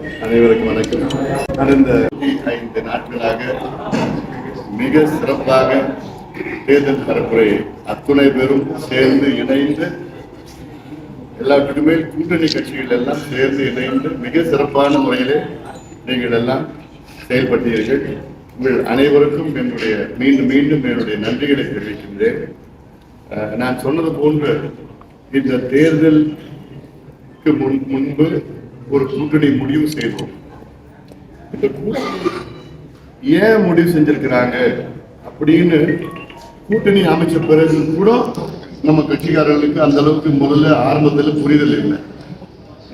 அனைவருக்கும் வணக்கம். கடந்த ஐந்து நாட்களாக மிக சிறப்பாக தேர்தல் பரப்புரை அத்துணை பேரும் சேர்ந்து இணைந்து எல்லாத்துக்குமே கூட்டணி கட்சிகள் எல்லாம் சேர்ந்து இணைந்து மிக சிறப்பான முறையிலே நீங்கள் எல்லாம் செயல்பட்டீர்கள். உங்கள் அனைவருக்கும் என்னுடைய மீண்டும் மீண்டும் என்னுடைய நன்றிகளை தெரிவிக்கின்றேன். நான் சொன்னது போன்று இந்த தேர்தலுக்கு முன் முன்பு ஒரு கூட்டணி முடிவு செய்தோம் இந்த கூட்டணி ஏன் முடிவு செஞ்சிருக்கிறாங்க? அப்படின்னு கூட்டணி அமைச்ச பிறகு கூட நம்ம கட்சிக்காரர்களுக்கு அந்த அளவுக்கு முதல்ல ஆரம்பத்தில் புரிதல் இல்லை.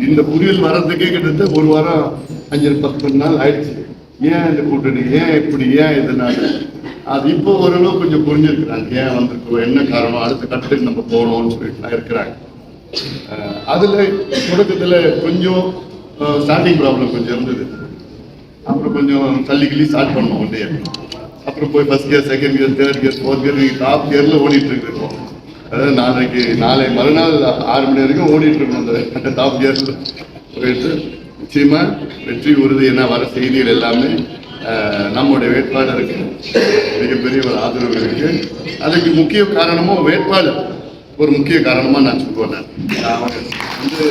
இந்த புரிதல் வர்றதுக்கே கிட்டத்தட்ட ஒரு வாரம் அஞ்சு பத்து நாள் ஆயிடுச்சு. ஏன் இந்த கூட்டணி? ஏன் இப்படி? ஏன் இதனால அது இப்போ ஓரளவு கொஞ்சம் புரிஞ்சிருக்கிறாங்க. ஏன் வந்திருக்கோம்? என்ன காரணம்? அடுத்த கட்டத்துக்கு நம்ம போகணும்னு சொல்லிட்டு இருக்கிறாங்க. அதுல தொடக்கத்தில் கொஞ்சம் ஸ்டார்டிங் ப்ராப்ளம் கொஞ்சம் இருந்தது. அப்புறம் கொஞ்சம் தள்ளி கிள்ளி ஸ்டார்ட் பண்ணோம் டே அப்புறம் போய் first gear second gear third gear fourth gear நீங்கள் டாப் கியரில் ஓடிட்டு இருக்கோம் அதாவது நாளைக்கு நாளை மறுநாள் ஆறு மணி வரைக்கும் ஓடிட்டு இருக்கோம் அந்த டாப் கியரில் போயிட்டு நிச்சயமா வெற்றி உறுதி என்ன வர செய்திகள் எல்லாமே நம்முடைய வேட்பாளருக்கு மிகப்பெரிய ஒரு ஆதரவு இருக்கு. அதுக்கு முக்கிய காரணமும் வேட்பாளர். ஒரு முக்கிய காரணமா நான் சொல்லுவேன். நான் அவங்க வந்து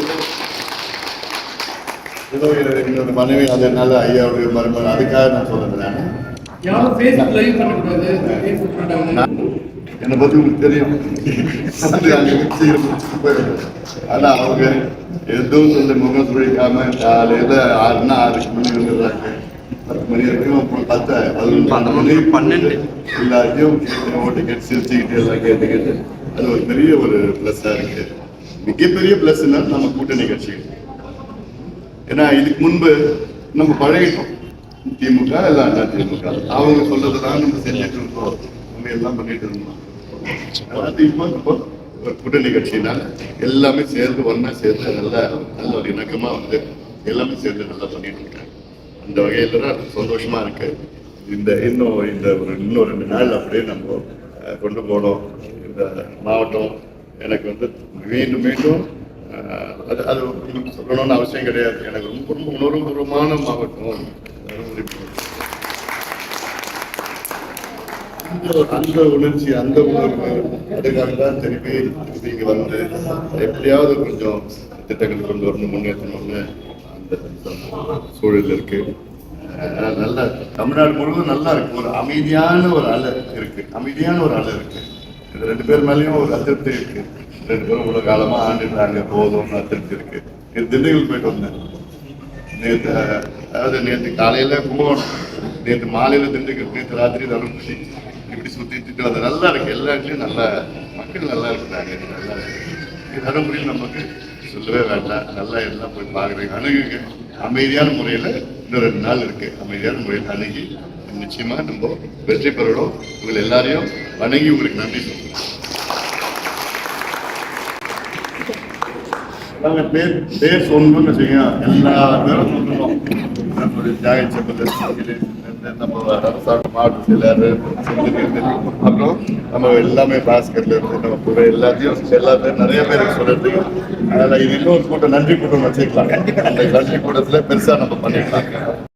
ஏதோ என்னோட மனைவி அதனால ஐயாவுடைய மருமகன் அதுக்காக நான் சொல்றேன் நான். என்னை பத்தி உங்களுக்கு தெரியும். ஆனா அவங்க எதுவும் சொல்லி முகம் சுழிக்காம காலையில ஆறுனா ஆறுக்கு மணி வந்துடுறாங்க. பத்து மணி வரைக்கும் பத்து பதினொன்று பன்னெண்டு மணி பன்னெண்டு. எல்லாத்தையும் ஓட்டு கேட்டு சிரிச்சுக்கிட்டு எல்லாம் கேட்டு கேட்டு அது ஒரு பெரிய ஒரு ப்ளஸ்ஸாக இருக்கு. மிகப்பெரிய பிளஸ்னா நம்ம கூட்டணி கட்சிகள் ஏன்னா இதுக்கு முன்பு நம்ம பழகிட்டோம். திமுக இல்ல அண்ணா திமுக. அவங்க சொல்றதுதான் நம்ம செஞ்சுட்டு இருக்கோம் நம்ம எல்லாம் பண்ணிட்டு இருந்தோம். அதாவது இப்போ இப்போ ஒரு கூட்டணி கட்சினால எல்லாமே சேர்ந்து ஒன்னா சேர்ந்து நல்லா நல்ல ஒரு இணக்கமா வந்து எல்லாமே சேர்ந்து நல்லா பண்ணிட்டு இருக்காங்க. அந்த வகையில தான் சந்தோஷமா இருக்கு. இந்த இன்னும் இந்த ஒரு இன்னும் ரெண்டு நாள் அப்படியே நம்ம கொண்டு போனோம். இந்த மாவட்டம் எனக்கு வந்து மீண்டும் மீண்டும் அது அது சொல்லணும்னு அவசியம் கிடையாது. எனக்கு ரொம்ப ரொம்ப உணர்வுபூர்வமான மாவட்டம். அந்த உணர்ச்சி அந்த உணர்வு அதுக்காக தான் திருப்பி திருப்பி வந்து எப்படியாவது கொஞ்சம் திட்டங்கள் கொண்டு வரணும் முன்னேற்றணும்னு அந்த சூழல் இருக்கு. நல்லா தமிழ்நாடு முழுவதும் நல்லா இருக்கு. ஒரு அமைதியான ஒரு அலை இருக்கு. அமைதியான ஒரு அலை இருக்கு. ரெண்டு பேர் மேலேயும் ஒரு அதிருப்தி இருக்கு. ரெண்டு பேரும் இவ்வளவு காலமா ஆண்டுட்டாங்க போதும்னு அதிருப்தி இருக்கு. இது திண்டுக்கல் போயிட்டு வந்தேன். நேற்று அதாவது நேற்று காலையில கும்பகோணம் நேற்று மாலையில திண்டுக்கல் நேற்று ராத்திரி தருமபுரி. இப்படி சுத்திட்டு வந்த நல்லா இருக்கு. எல்லா இடத்துலயும் நல்லா மக்கள் நல்லா இருக்கிறாங்க. நல்லா இருக்கு இது தருமபுரியில் நமக்கு சொல்லவே வேண்டாம். நல்லா எல்லாம் போய் பாக்குறீங்க அணுகுங்க. அமைதியான முறையில இன்னும் ரெண்டு நாள் இருக்கு. அமைதியான முறையில் அணுகி நிச்சயமா நம்ம வெற்றி பெறணும். உங்களை எல்லாரையும் வணங்கி உங்களுக்கு நன்றி சொல்றேன். பேர் பேர் சொல்லணும்னு வச்சுக்கோங்க. எல்லா பேரும் சொல்லணும் நம்மளுடைய தியாக செப்பல் நம்ம அரசாங்க மாவட்ட செயலர் அப்புறம் நம்ம எல்லாமே பாஸ்கர்ல இருந்து நம்ம கூட எல்லாத்தையும் எல்லா பேரும் நிறைய பேருக்கு சொல்றதுக்கு அதனால இது இன்னொரு கூட்டம் நன்றி கூட்டம் வச்சுக்கலாம். அந்த நன்றி கூட்டத்துல பெருசா நம்ம பண்ணிக்கலாம்.